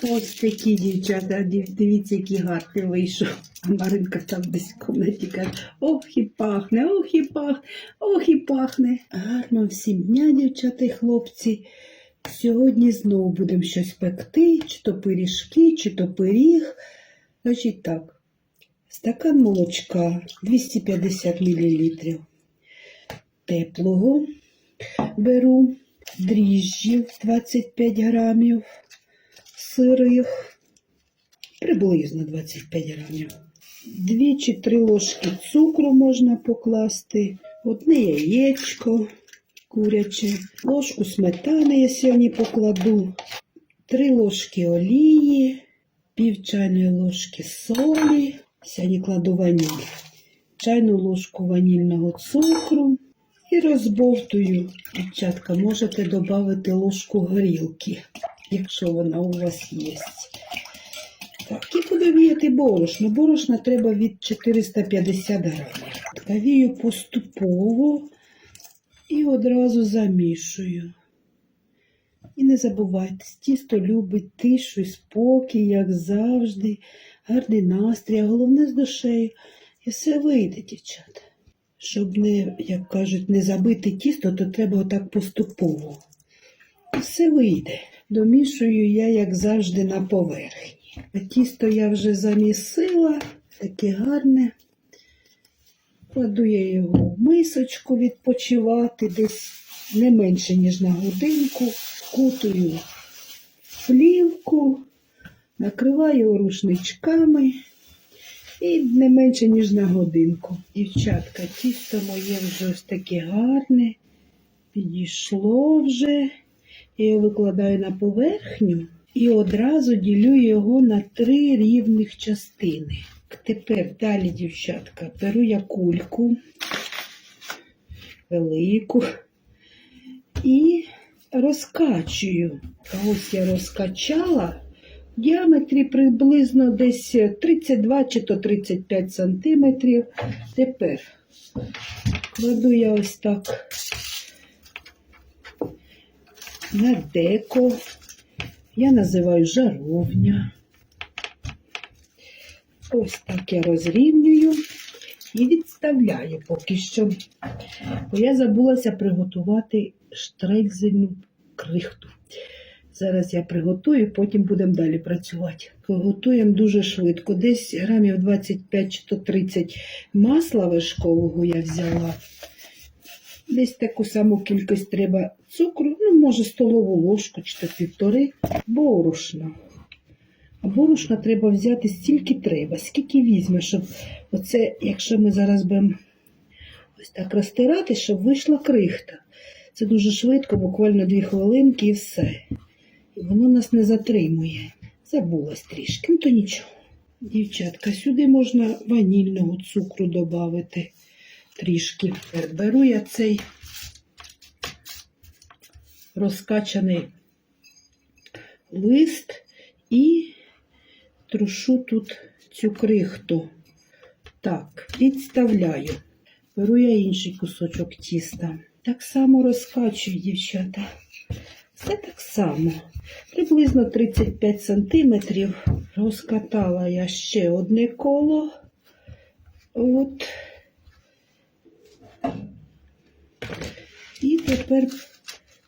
Ось такі дівчата, дивіться, який гарний вийшов. А Маринка там десь в кімнаті каже, ох і пахне, ох і пахне, ох і пахне. Гарно всім дня, дівчата і хлопці. Сьогодні знову будемо щось пекти, чи то пиріжки, чи то пиріг. Значить так, стакан молочка 250 мл. Теплого беру, дріжджів 25 грамів, сирих, приблизно 25 грамів. Дві чи три ложки цукру можна покласти, одне яєчко куряче, ложку сметани я сьогодні покладу, три ложки олії, пів чайної ложки солі, сьогодні кладу ваніль, чайну ложку ванільного цукру і розбовтую. Дівчатка, можете додати ложку горілки, якщо вона у вас є. Так, і буду віяти борошно. Борошна треба від 450 грамів. Вію поступово і одразу замішую. І не забувайте, тісто любить тишу і спокій, як завжди, гарний настрій, а головне з душею. І все вийде, дівчата. Щоб не, як кажуть, не забити тісто, то треба отак поступово. І все вийде. Домішую я, як завжди, на поверхні. А тісто я вже замісила, таке гарне. Кладу я його в мисочку відпочивати десь не менше, ніж на годинку. Кутую плівку, накриваю рушничками і не менше, ніж на годинку. Дівчатка, тісто моє вже ось таке гарне, підійшло вже. Я його викладаю на поверхню і одразу ділю його на три рівних частини. Тепер далі, дівчатка, беру я кульку велику і розкачую. Ось я розкачала в діаметрі приблизно десь 32 чи то 35 сантиметрів. Тепер кладу я ось так на деко. Я називаю жаровня. Ось так я розрівнюю і відставляю поки що. Бо я забулася приготувати штрекзельну крихту. Зараз я приготую, потім будемо далі працювати. Готуємо дуже швидко. Десь грамів 25 чи то 30 масла вершкового я взяла. Десь таку саму кількість треба цукру, ну, може, столову ложку чи то півтори, борошна. А борошна треба взяти стільки треба, скільки візьме, щоб оце, якщо ми зараз будемо ось так розтирати, щоб вийшла крихта. Це дуже швидко, буквально дві хвилинки і все. І воно нас не затримує. Забулась трішки, ну то нічого. Дівчатка, сюди можна ванільного цукру додати трішки. Беру я цей розкачаний лист і трушу тут цю крихту. Так, відставляю. Беру я інший кусочок тіста. Так само розкачую, дівчата. Все так само. Приблизно 35 сантиметрів. Розкатала я ще одне коло. От. І тепер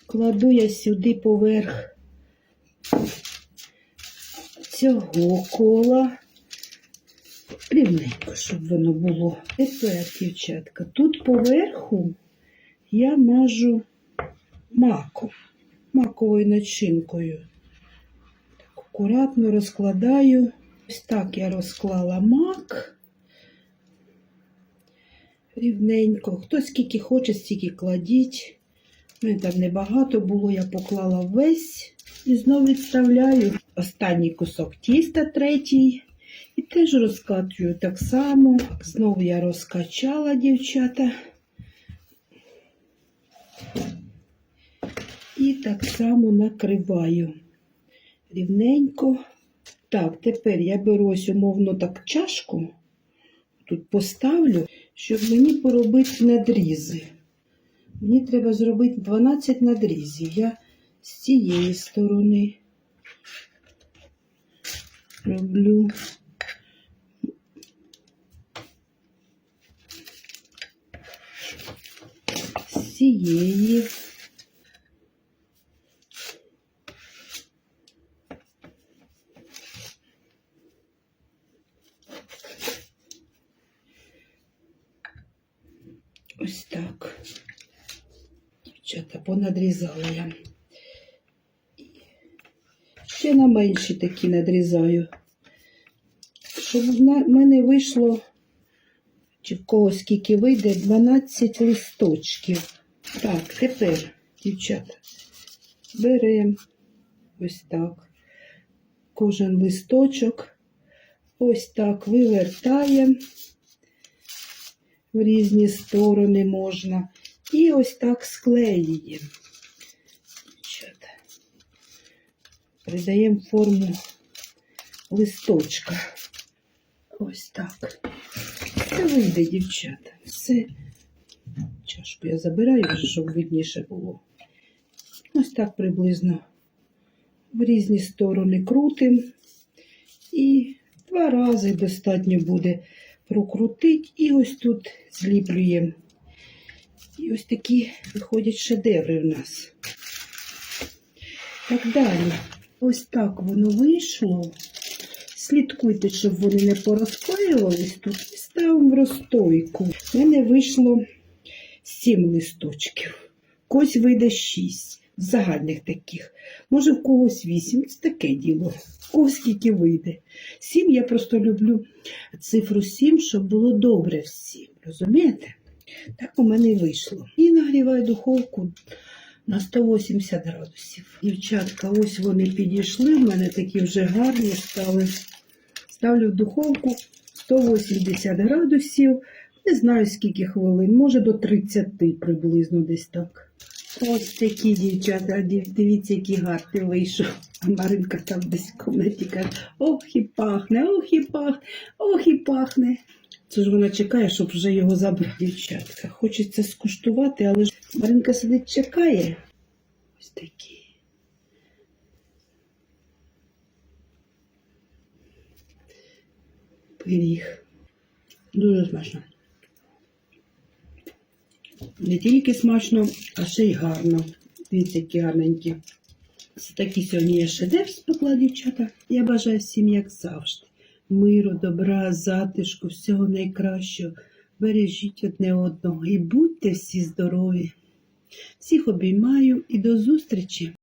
кладу я сюди поверх цього кола. Рівненько, щоб воно було. Тепер, дівчатка, тут поверху я мажу маком, маковою начинкою. Так, акуратно розкладаю. Ось так я розклала мак. Рівненько. Хто скільки хоче, стільки кладіть. У мене там небагато було, я поклала весь і знову відставляю останній кусок тіста, третій. І теж розкачую так само. Знову я розкачала, дівчата. І так само накриваю рівненько. Так, тепер я беру ось умовно так чашку, тут поставлю, щоб мені поробити надрізи. Мені треба зробити 12 надрізів. Я з цієї сторони роблю. З цієї. Ось так. Дівчата, понадрізала я. Ще на менші такі надрізаю. Щоб в мене вийшло, чи в кого скільки вийде, 12 листочків. Так, тепер, дівчата, беремо ось так. Кожен листочок. Ось так вивертаємо в різні сторони можна. І ось так. Дівчата. Придаємо форму листочка. Ось так. Це вийде, дівчата. Все. Чашку я забираю щоб видніше було. Ось так приблизно в різні сторони крутимо. І два рази достатньо буде прокрутити. І ось тут зліплюємо. І ось такі виходять шедеври в нас. Так далі. Ось так воно вийшло. Слідкуйте, щоб вони не порозклеювались тут. І ставимо в розстойку. У мене вийшло 7 листочків. Когось вийде 6 загальних таких. Може, в когось 8. Це таке діло. В когось скільки вийде. 7 я просто люблю цифру 7, щоб було добре всім. Розумієте? Так у мене і вийшло. І нагріваю духовку на 180 градусів. Дівчатка, ось вони підійшли. У мене такі вже гарні стали. Ставлю в духовку 180 градусів. Не знаю скільки хвилин, може до 30 приблизно десь так. Ось такі дівчата, дивіться, який гарний вийшов. А Маринка там десь в кімнаті каже, ох і пахне, ох і пахне, ох і пахне. Це ж вона чекає, щоб вже його забрати, дівчатка. Хочеться скуштувати, але ж Маринка сидить, чекає. Ось такі. Пиріг. Дуже смачно. Не тільки смачно, а ще й гарно. Дивіться, які гарненькі. Такі сьогодні я шедевр спекла, дівчата. Я бажаю всім, як завжди. Миру, добра, затишку, всього найкращого. Бережіть одне одного і будьте всі здорові. Всіх обіймаю і до зустрічі!